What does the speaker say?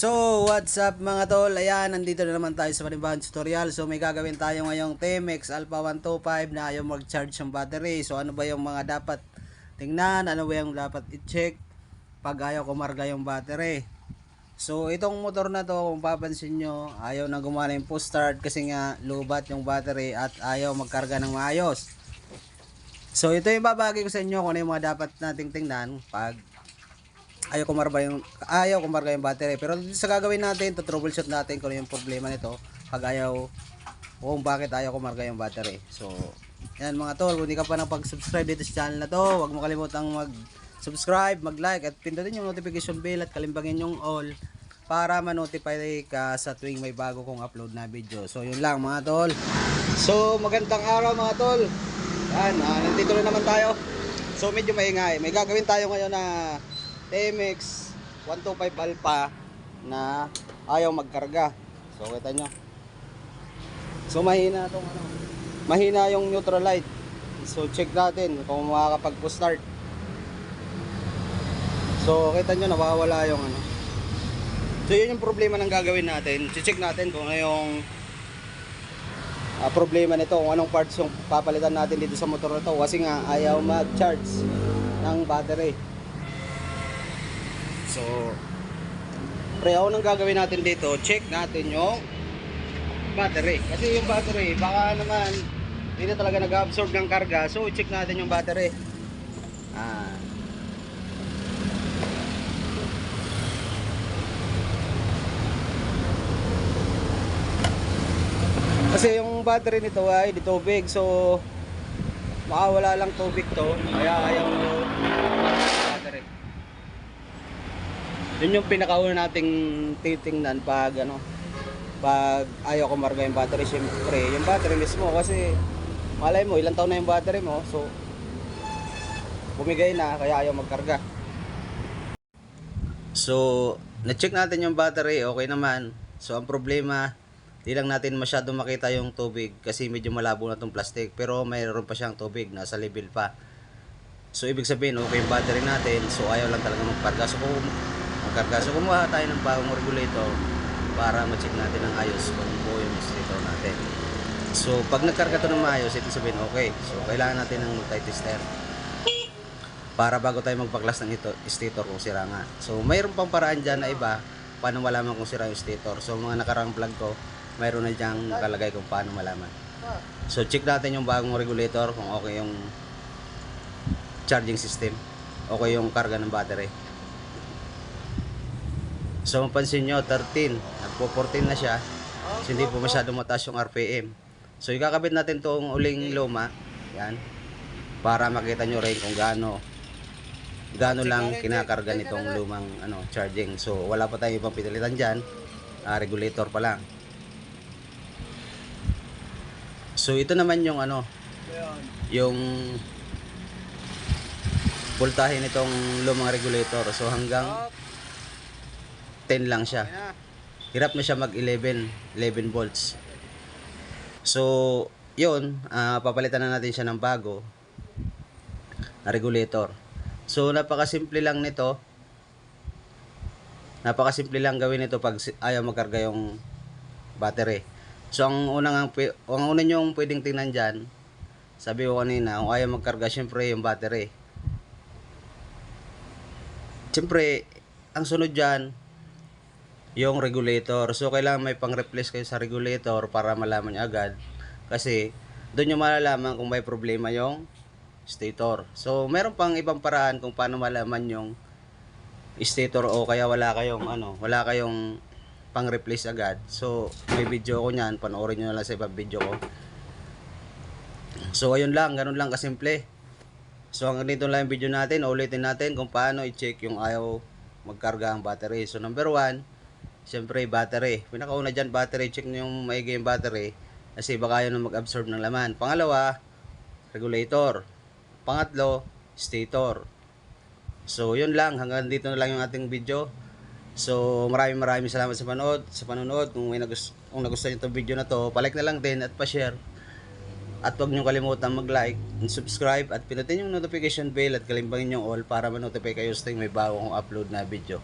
So, what's up mga tol? Ayan, nandito na naman tayo sa panibagong tutorial. So, may gagawin tayo ngayong TMX Alpha 125 na ayaw mag-charge ng battery. So, ano ba yung mga dapat tingnan? Ano ba yung dapat i-check pag ayaw kumarga yung battery? So, itong motor na to, kung papansin nyo, ayaw na gumana yung push start kasi nga lubat yung battery at ayaw magkarga ng maayos. So, ito yung babagi ko sa inyo kung ano yung mga dapat nating tingnan pag ayaw kumarga yung ayaw kumarga yung battery. Pero dito sa gagawin natin to troubleshoot natin kung ano yung problema nito. Pag ayaw kung bakit ayaw kumarga yung battery. So yan mga tol kung hindi ka pa nakapag-subscribe dito sa channel na to huwag mo kalimutang mag-subscribe mag-like at pindutin yung notification bell at kalimbangin yung all para ma-notify ka sa tuwing may bago kong upload na video. So yun lang mga tol. So magandang araw mga tol. Yan ah, nandito na naman tayo. So medyo maingay. May gagawin tayo ngayon na TMX 125 Alpha na ayaw magkarga. So kita nyo. So mahina tong ano. Mahina yung neutral light. So check natin kung makakapag start. So kita nyo nawawala yung ano. So yun yung problema ng gagawin natin. Check natin kung ano yung ah, problema nito, kung anong parts yung papalitan natin dito sa motor na to kasi nga ayaw mag-charge ng battery. So, pre, ako nang gagawin natin dito, check natin yung battery. Kasi yung battery, baka naman hindi na talaga nag-absorb ng karga. So, check natin yung battery. Ah. Kasi yung battery nito ay di tubig. So, makawala lang tubig to. Kaya ayaw battery. Yun yung pinakauna nating titingnan pag ano pag ayaw ko marga yung battery syempre yung battery mismo. Kasi malay mo ilang taon na yung battery mo so bumigay na kaya ayaw magkarga. So na-check natin yung battery okay naman. So ang problema di lang natin masyado makita yung tubig kasi medyo malabo na tong plastic pero mayroon pa siyang tubig nasa level pa. So ibig sabihin okay yung battery natin so ayaw lang talaga magkarga so kung magkarga. So kumuha tayo ng bagong regulator para ma-check natin ang ayos kung buo yung stator natin. So pag nagkarga to ng maayos, ito sabihin okay. So kailangan natin ng multi-tester para bago tayo magpaklas ng ito, stator kung sira nga. So mayroon pang paraan dyan na iba paano malaman kung sira yung stator. So mga nakarang vlog ko, mayroon na dyan nakalagay kung paano malaman. So check natin yung bagong regulator kung okay yung charging system, okay yung karga ng battery. So mapansin nyo, 13. Nagpo-14 na siya. So, hindi po masyado mataas yung RPM. So ikakabit natin tong uling luma. Yan. Para makita nyo rin kung gaano gaano lang kinakarga nitong lumang ano charging. So wala pa tayong ibang pinalitan diyan. Ah, regulator pa lang. So ito naman yung ano yung voltahe nitong lumang regulator. So hanggang 10 lang siya. Hirap na siya mag 11, 11 volts. So, yun, ah, papalitan na natin siya ng bago na regulator. So, napakasimple lang nito. Napakasimple lang gawin ito pag ayaw magkarga yung battery. So, ang unang ang, ang una yung pwedeng tingnan diyan, sabi ko kanina, kung ayaw magkarga, syempre yung battery. Syempre, ang sunod dyan, yung regulator. So, kailangan may pang-replace kayo sa regulator para malaman nyo agad. Kasi, doon nyo malalaman kung may problema yung stator. So, meron pang ibang paraan kung paano malaman yung stator o kaya wala kayong ano, wala kayong pang-replace agad. So, may video ko niyan, panoorin nyo na lang sa ibang video ko. So, ayun lang, ganun lang kasimple. So, hanggang dito lang yung video natin. Ulitin natin kung paano i-check yung ayaw magkarga ang battery. So, number one, Siyempre, battery. Pinakauna dyan, battery. Check nyo yung maigi yung battery. Kasi baka yun mag-absorb ng laman. Pangalawa, regulator. Pangatlo, stator. So, yun lang. Hanggang dito na lang yung ating video. So, maraming maraming salamat sa panood. Sa panonood. Kung may nagus kung nagustuhan nyo itong video na to, palike na lang din at pa-share. At huwag nyo kalimutan mag-like and subscribe at pinutin yung notification bell at kalimbangin yung all para ma-notify kayo sa may bago kong upload na video.